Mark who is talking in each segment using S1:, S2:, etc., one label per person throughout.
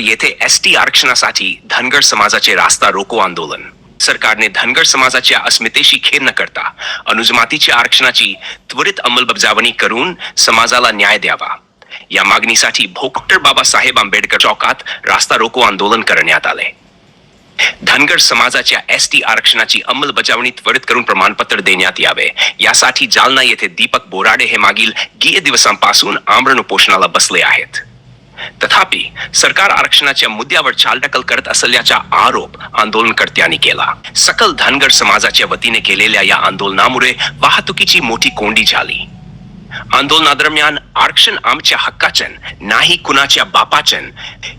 S1: येथे S T आरक्षणासाठी धनगर समाजाचे रास्ता रोको आंदोलन. सरकारने धनगर समाजाच्या अस्मितेशी खेळ न करता अनुजमातीच्या आरक्षणाची त्वरित अंमलबजावणी करून समाजाला न्याय द्यावा. या मागणीसाठी भोकटर बाबासाहेब आंबेडकर चौकात रास्ता रोको आंदोलन करण्यात आले. धनगर समाजाच्या एस टी आरक्षणाची अंमलबजावणी त्वरित करून प्रमाणपत्र देण्यात यावे. यासाठी जालना येथे दीपक बोराडे हे मागील गे दिवसांपासून आमरण उपोषणाला बसले आहेत. तथापि सरकार आरक्षणाच्या मुद्द्यावर चालढकल करत असल्याचा आरोप आंदोलनकर्त्यांनी केला. सकल धनगर समाजाच्या वतीने केलेल्या या आंदोलनामुळे वाहतुकीची मोठी कोंडी झाली. आंदोलनादरम्यान आरक्षण आमच्या हक्काचन नाही कुणाच्या बापाचन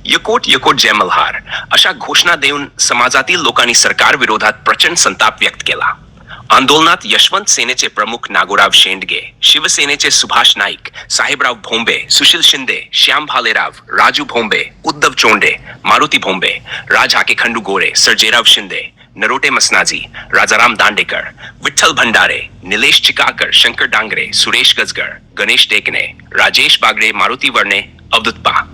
S1: यकोट यकोट जय मल्हार अशा घोषणा देऊन समाजातील लोकांनी सरकार विरोधात प्रचंड संताप व्यक्त केला. आंदोलनात यशवंत सेनेचे प्रमुख नागोराव शेंडगे, शिवसेनेचे सुभाष नाईक, साहेबराव भोंबे, सुशील शिंदे, श्याम भालेराव, राजू भोंबे, उद्धव चोंडे, मारुती भोंबे, राज हाके खंडू गोरे सर्जेराव शिंदे, नरोटे मसनाजी, राजाराम दांडेकर, विठ्ठल भंडारे, निलेश चिकाकर, शंकर डांगरे, सुरेश गजगर, गणेश टेकने, राजेश बागडे, मारुति वर्णे अवधुत्पा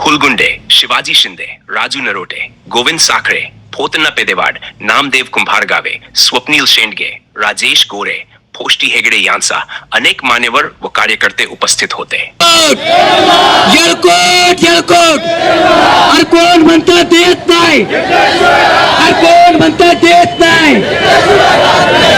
S1: हुलगुंडे, शिवाजी शिंदे, राजू नरोटे, गोविंद साखरे पोतना पेदेवाड नामदेव कुंभारगावे स्वप्नील शेंडगे राजेश गोरे फोष्टी हेगडे यांचा अनेक मान्यवर व कार्यकर्ते उपस्थित होते.
S2: येळकोट येळकोट. अरे कोण म्हणतात देत नाही अरे कोण म्हणतं देत नाही धन्यवाद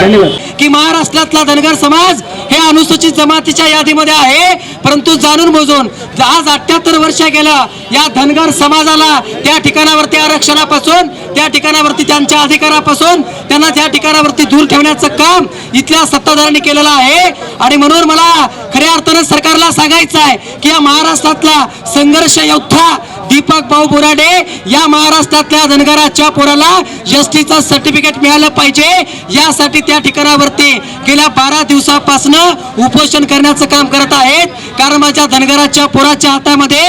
S2: की महाराष्ट्रातला धनगर समाज हे अनुसूचित जमातीच्या यादीमध्ये आहे. परंतु जाणून बुजून आज अठ्याहत्तर वर्ष गेलं या धनगर समाजाला त्या ठिकाणावरती आरक्षणापासून त्या ठिकाणावरती त्यांच्या अधिकारापासून त्यांना त्या ठिकाणावरती दूर ठेवण्याचं काम इथल्या सत्ताधाऱ्यांनी केलेलं आहे. आणि म्हणून मला खऱ्या अर्थानं सरकारला सांगायचं आहे की या महाराष्ट्रातला संघर्ष योद्धा दीपक भाऊ बोराडे या महाराष्ट्रातल्या धनगराच्या पोराला एसटीचं सर्टिफिकेट मिळालं पाहिजे. यासाठी त्या ठिकाणावरती गेल्या बारा दिवसापासून उपोषण करण्याचं काम करत आहेत. कारण माझ्या धनगराच्या पोराच्या हातामध्ये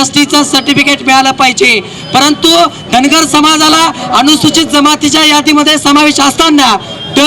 S2: एसटीचं सर्टिफिकेट मिळालं पाहिजे. परंतु धनगर समाजाला अनुसूचित जमातीच्या यादीमध्ये समावेश असताना ड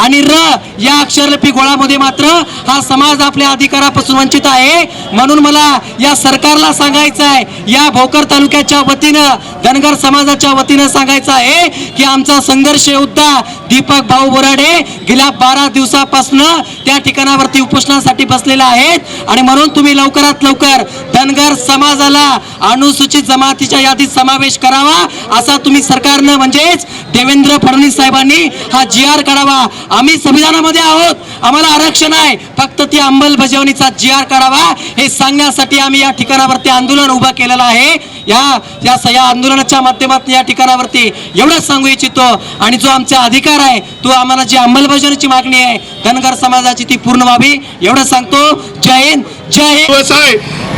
S2: आणि र या अक्षरलिपी गोळामध्ये मात्र हा समाज आपल्या अधिकारापासून वंचित आहे. म्हणून मला या सरकारला सांगायचं आहे. या भोकर तालुक्याच्या वतीनं धनगर समाजाच्या वतीनं सांगायचं आहे की आमचा संघर्ष योद्धा दीपक भाऊ बोराडे गेल्या बारा दिवसापासून त्या ठिकाणावरती उपोषणासाठी बसलेला आहेत. आणि म्हणून तुम्ही लवकरात लवकर धनगर समाजाला अनुसूचित जमातीच्या यादीत समावेश करावा असा तुम्ही सरकारनं म्हणजेच देवेंद्र फडणवीस साहेबांनी हा जी आर काढावा. आम्ही संविधानामध्ये आहोत. आम्हाला आरक्षण आहे. फक्त ती अंमलबजावणीचा जी आर काढावा हे सांगण्यासाठी आम्ही या ठिकाणावरती आंदोलन उभं केलेलं आहे. या या स- या आंदोलनाच्या माध्यमातून या ठिकाणावरती एवढंच सांगू इच्छितो. आणि जो आमचा अधिकार आहे तो आम्हाला जी अंमलबजावणीची मागणी आहे धनगर समाजाची ती पूर्ण व्हावी एवढं सांगतो. जय हिंद जय हिंद.
S3: हो,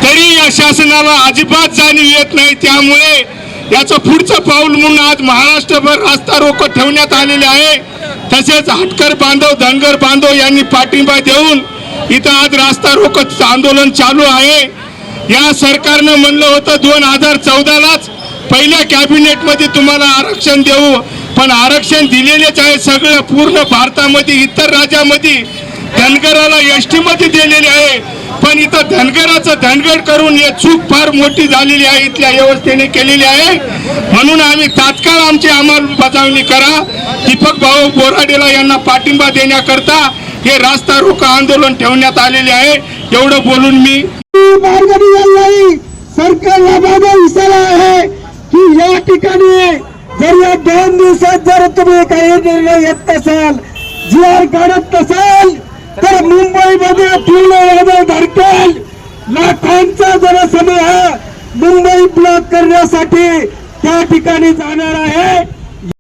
S3: तरी या शासनाला अजिबात जाणीव येत नाही. त्यामुळे याचं पुढचं पाऊल म्हणून आज महाराष्ट्रभर रास्ता रोको ठेवण्यात आलेले आहे. तसेच हटकर बांधव धनगर बांधव यांनी पाठिंबा देऊन इथं आज रास्ता रोको आंदोलन चालू आहे. या सरकारनं म्हणलं होतं दोन हजार चौदालाच पहिल्या कॅबिनेटमध्ये तुम्हाला आरक्षण देऊ पण आरक्षण दिलेलेच आहे सगळं पूर्ण भारतामध्ये इतर राज्यामध्ये. धनगराला एस टीमध्ये दिलेले आहे पण इथं धनगराचं धनगड करून हे चूक फार मोठी झालेली आहे इथल्या व्यवस्थेने केलेली आहे. म्हणून आम्ही तात्काळ आमची अंमलबजावणी करा. दीपक भाऊ बोराडेला यांना पाठिंबा देण्याकरता हे रास्ता रोको आंदोलन ठेवण्यात आलेले आहे. एवढं बोलून मी
S4: मार्ग निघाला नाही सरकारला माझा इशारा आहे. की या ठिकाणी जर या दोन दिवसात जर तुम्ही काही निर्णय येत नसाल जी आर काढत नसाल तर मुंबईमध्ये पूर्ण यादव धडकेल. लाखांचा जनसमूह मुंबई ब्लॉक करण्यासाठी त्या ठिकाणी जाणार आहे.